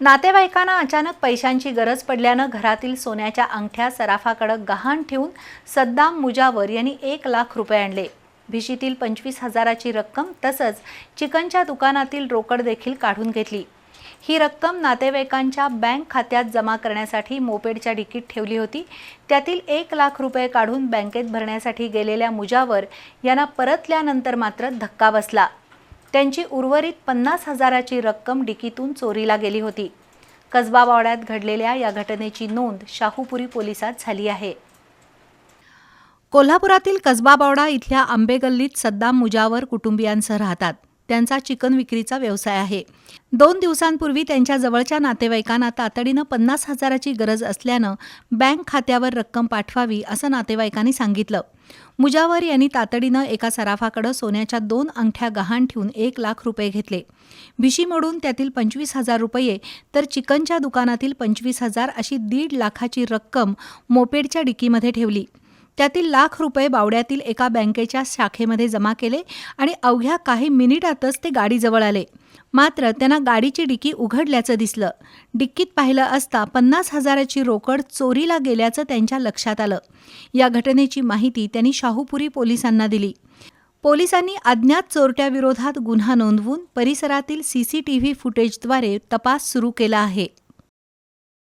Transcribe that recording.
नातेवाईकांना अचानक पैशांची गरज पडल्यानं घरातील सोन्याच्या अंगठ्या सराफाकडं गहाण ठेवून सद्दाम मुजावर यांनी एक लाख रुपये आणले. भिशीतील पंचवीस हजाराची रक्कम तसंच चिकनच्या दुकानातील रोकड देखील काढून घेतली. ही रक्कम नातेवाईकांच्या बँक खात्यात जमा करण्यासाठी मोपेडच्या डिकीत ठेवली होती. त्यातील एक लाख रुपये काढून बँकेत भरण्यासाठी गेलेल्या मुजावर यांना परतल्यानंतर मात्र धक्का बसला. त्यांची उर्वरित पन्नास हजाराची रक्कम डिकीतून चोरीला गेली होती. कसबा वाड्यात घडलेल्या या घटनेची नोंद शाहूपुरी पोलिसात झाली आहे. कोल्हापुरातील कसबा बावडा इथल्या आंबे गल्लीत सद्दाम मुजावर कुटुंबियांसह राहतात. त्यांचा चिकन विक्रीचा व्यवसाय आहे. दोन दिवसांपूर्वी त्यांच्या जवळच्या नातेवाईकांना तातडीनं पन्नास हजाराची गरज असल्यानं बँक खात्यावर रक्कम पाठवावी असं नातेवाईकांनी सांगितलं. मुजावर यांनी तातडीनं एका सराफाकडं सोन्याच्या दोन अंगठ्या गहाण ठेवून एक लाख रुपये घेतले. भिशी मोडून त्यातील पंचवीस हजार रुपये तर चिकनच्या दुकानातील पंचवीस हजार अशी दीड लाखाची रक्कम मोपेडच्या डिकीमध्ये ठेवली. त्यातील लाख रुपये बावड्यातील एका बँकेच्या शाखेमध्ये जमा केले आणि अवघ्या काही मिनिटातच ते गाडीजवळ आले. मात्र त्यांना गाडीची डिक्की उघडल्याचं दिसलं. डिक्कीत पाहिलं असता पन्नास हजाराची रोकड चोरीला गेल्याचं त्यांच्या लक्षात आलं. या घटनेची माहिती त्यांनी शाहूपुरी पोलिसांना दिली. पोलिसांनी अज्ञात चोरट्याविरोधात गुन्हा नोंदवून परिसरातील सी सी टी व्ही फुटेजद्वारे तपास सुरू केला आहे.